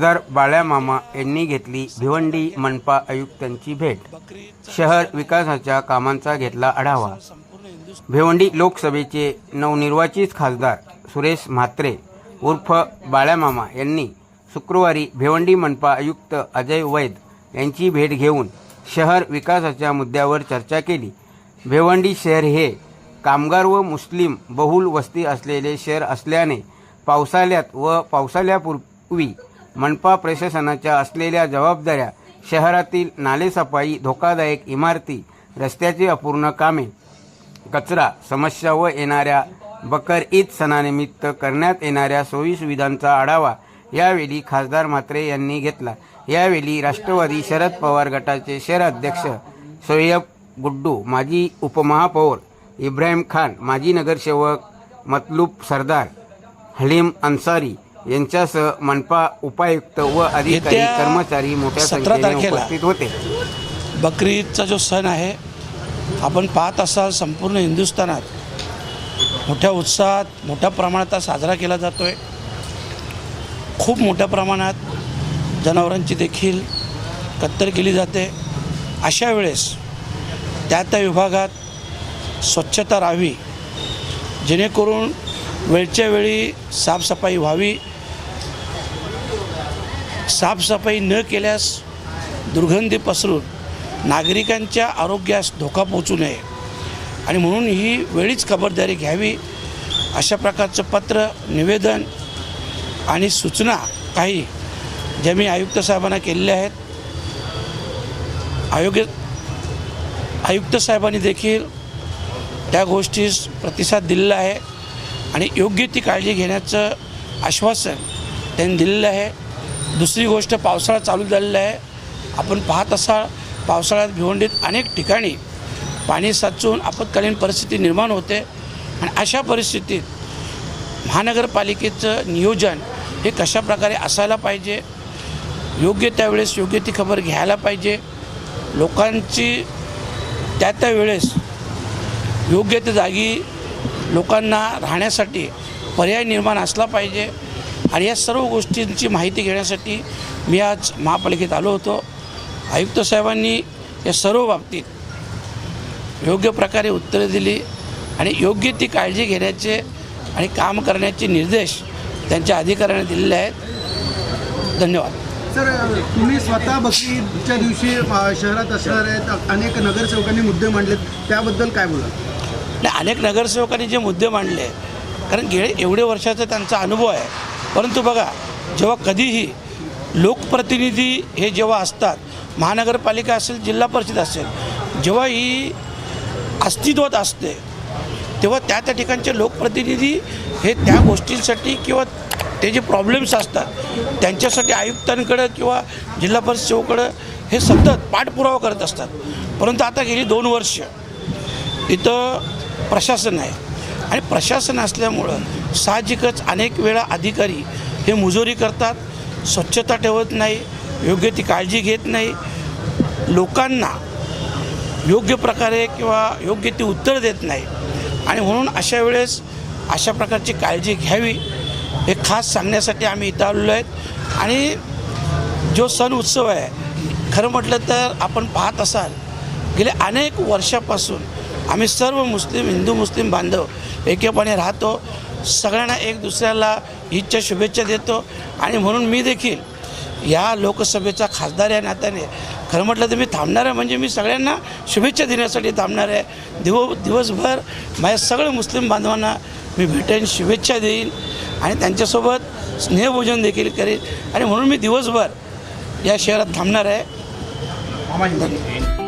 खासदार बाळ्यामामा यांनी घेतली भिवंडी मनपा आयुक्तांची भेट. शहर विकासाच्या कामांचा घेतला आढावा. भिवंडी लोकसभेचे नवनिर्वाचित खासदार सुरेश म्हात्रे उर्फ बाळ्यामामा यांनी शुक्रवारी भिवंडी मनपा आयुक्त अजय वैद यांची भेट घेऊन शहर विकासाच्या मुद्द्यावर चर्चा केली. भिवंडी शहर हे कामगार व मुस्लिम बहुल वस्ती असलेले शहर असल्याने पावसाळ्यात व पावसाळ्यापूर्वी मनपा प्रशासनाच्या असलेल्या जबाबदाऱ्या शहरातील नालेसफाई धोकादायक इमारती रस्त्याची अपूर्ण कामे कचरा समस्या व येणाऱ्या बकर ईद सणानिमित्त करण्यात येणाऱ्या सोयीसुविधांचा आढावा यावेळी खासदार म्हात्रे यांनी घेतला. यावेळी राष्ट्रवादी शरद पवार गटाचे शहर अध्यक्ष सोयब गुड्डू माजी उपमहापौर इब्राहिम खान माजी नगरसेवक मतलूब सरदार हलीम अन्सारी यांच्यासह मनपा उपायुक्त व अधिकारी येत्या कर्मचारी मोठ्या 17 संख्येने तारखेला उपस्थित होते. बकरी ईदचा जो सण आहे आपण पाहत असाल संपूर्ण हिंदुस्थानात मोठ्या उत्साहात मोठ्या प्रमाणात हा साजरा केला जातो आहे खूप मोठ्या प्रमाणात जनावरांची देखील कत्तल केली जाते. अशा वेळेस त्या त्या विभागात स्वच्छता राहावी जेणेकरून वेळच्या वेळी साफसफाई व्हावी साफसफाई न केल्यास दुर्गंधी पसरून नागरिकांच्या आरोग्यास धोका पोचू नये. आणि म्हणून ही वेळीच खबरदारी घ्यावी. अशा प्रकारचं पत्र निवेदन आणि सूचना काही ज्या मी आयुक्त साहेबांना केलेल्या आहेत. आयोग्य आयुक्त साहेबांनी देखील त्या गोष्टीस प्रतिसाद दिलेला आहे. आणि योग्य ती काळजी घेण्याचं आश्वासन त्यांनी दिलेलं आहे. दुसरी गोष्ट पावसाळा चालू झालेला आहे. आपण पाहत असाल पावसाळ्यात भिवंडीत अनेक ठिकाणी पाणी साचून आपत्कालीन परिस्थिती निर्माण होते. आणि अशा परिस्थितीत महानगरपालिकेचं नियोजन हे कशा प्रकारे असायला पाहिजे? योग्य त्यावेळेस योग्य ती खबर घ्यायला पाहिजे. लोकांची त्या त्या वेळेस योग्य त्या जागी लोकांना राहण्यासाठी पर्याय निर्माण असला पाहिजे. आणि या सर्व गोष्टींची माहिती घेण्यासाठी मी आज महापालिकेत आलो होतो. आयुक्त साहेबांनी या सर्व बाबतीत योग्य प्रकारे उत्तरं दिली आणि योग्य ती काळजी घेण्याचे आणि काम करण्याचे निर्देश त्यांच्या अधिकाऱ्यांनी दिलेले आहेत. धन्यवाद. सर तुम्ही स्वतः बकरीच्या दिवशी शहरात असणार आहेत. अनेक नगरसेवकांनी मुद्दे मांडलेत. त्याबद्दल काय बोला नाही अनेक नगरसेवकांनी जे मुद्दे मांडले कारण गेले एवढे वर्षाचा त्यांचा अनुभव आहे. परंतु बघा जेव्हा कधीही लोकप्रतिनिधी हे जेव्हा असतात महानगरपालिका असेल जिल्हा परिषद असेल जेव्हा ही अस्तित्वात असते तेव्हा त्या त्या ठिकाणचे लोकप्रतिनिधी हे त्या गोष्टींसाठी किंवा ते जे प्रॉब्लेम्स असतात त्यांच्यासाठी आयुक्तांकडं किंवा जिल्हा परिषद सेवकडं हे सतत पाठपुरावा करत असतात. परंतु आता गेली दोन वर्ष इथं प्रशासन आहे. आणि प्रशासन असल्यामुळं साहजिकच अनेक वेळा अधिकारी हे मुजोरी करतात. स्वच्छता ठेवत नाही योग्य ती काळजी घेत नाही. लोकांना योग्य प्रकारे किंवा योग्य ती उत्तर देत नाही. आणि म्हणून अशा वेळेस अशा प्रकारची काळजी घ्यावी हे खास सांगण्यासाठी आम्ही इथं आलेलो आहेत. आणि जो सण उत्सव आहे खरं म्हटलं तर आपण पाहत असाल गेल्या अनेक वर्षापासून आम्ही सर्व मुस्लिम हिंदू मुस्लिम बांधव एकेपणे राहतो. सगळ्यांना एक दुसऱ्याला ईदच्या शुभेच्छा देतो. आणि म्हणून मी देखील या लोकसभेचा खासदार या नात्याने खरं म्हटलं तर मी थांबणार आहे. म्हणजे मी सगळ्यांना शुभेच्छा देण्यासाठी थांबणार आहे. दिव दिवसभर माझ्या सगळ्या मुस्लिम बांधवांना मी भेटेन शुभेच्छा देईन. आणि त्यांच्यासोबत स्नेहभोजन देखील करेन. आणि म्हणून मी दिवसभर या शहरात थांबणार आहे. धन्यवाद.